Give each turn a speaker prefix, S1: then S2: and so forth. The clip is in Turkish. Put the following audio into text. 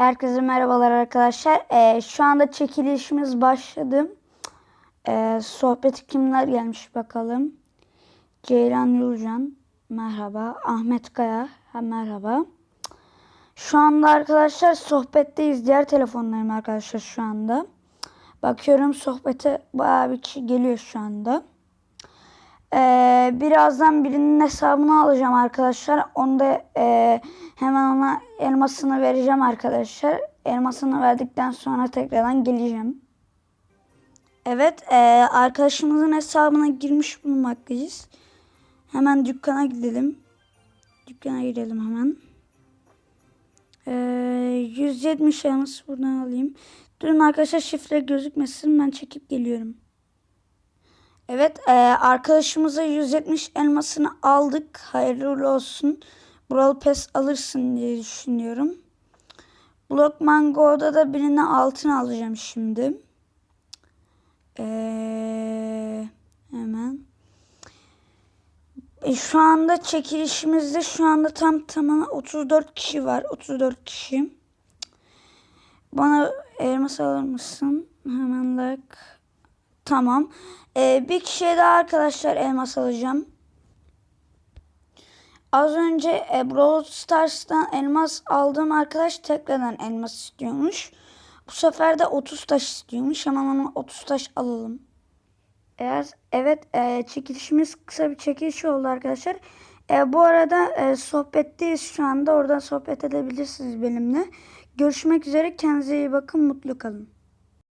S1: Herkese merhabalar arkadaşlar. Ee, şu anda çekilişimiz başladı. Ee, sohbeti kimler gelmiş bakalım. Ceylan Yulcan merhaba. Ahmet Kaya ha, merhaba. Şu anda arkadaşlar sohbetteyiz. Diğer telefonlarım arkadaşlar şu anda. Bakıyorum sohbete bayağı bir kişi geliyor şu anda. Ee, birazdan birinin hesabını alacağım arkadaşlar. Onu da e, hemen ona elmasını vereceğim arkadaşlar. Elmasını verdikten sonra tekrardan geleceğim. Evet e, arkadaşımızın hesabına girmiş bulunmaktayız. Hemen dükkana gidelim. Dükkana gidelim hemen. E, 170 elması buradan alayım. Durun arkadaşlar şifre gözükmesin ben çekip geliyorum. Evet e, arkadaşımıza 170 elmasını aldık. Hayırlı olsun. Brawl Pass alırsın diye düşünüyorum. Block Mango'da da birine altın alacağım şimdi. Ee, hemen. E, şu anda çekilişimizde şu anda tam tamına 34 kişi var. 34 kişi. Bana elmas alır mısın? Hemen like. Tamam. Ee, bir kişiye daha arkadaşlar elmas alacağım. Az önce e, Brawl Stars'tan elmas aldığım arkadaş tekrardan elmas istiyormuş. Bu sefer de 30 taş istiyormuş. Hemen ona 30 taş alalım. Eğer evet e, çekilişimiz kısa bir çekiliş oldu arkadaşlar. E, bu arada e, sohbetteyiz şu anda. Oradan sohbet edebilirsiniz benimle. Görüşmek üzere. Kendinize iyi bakın. Mutlu kalın.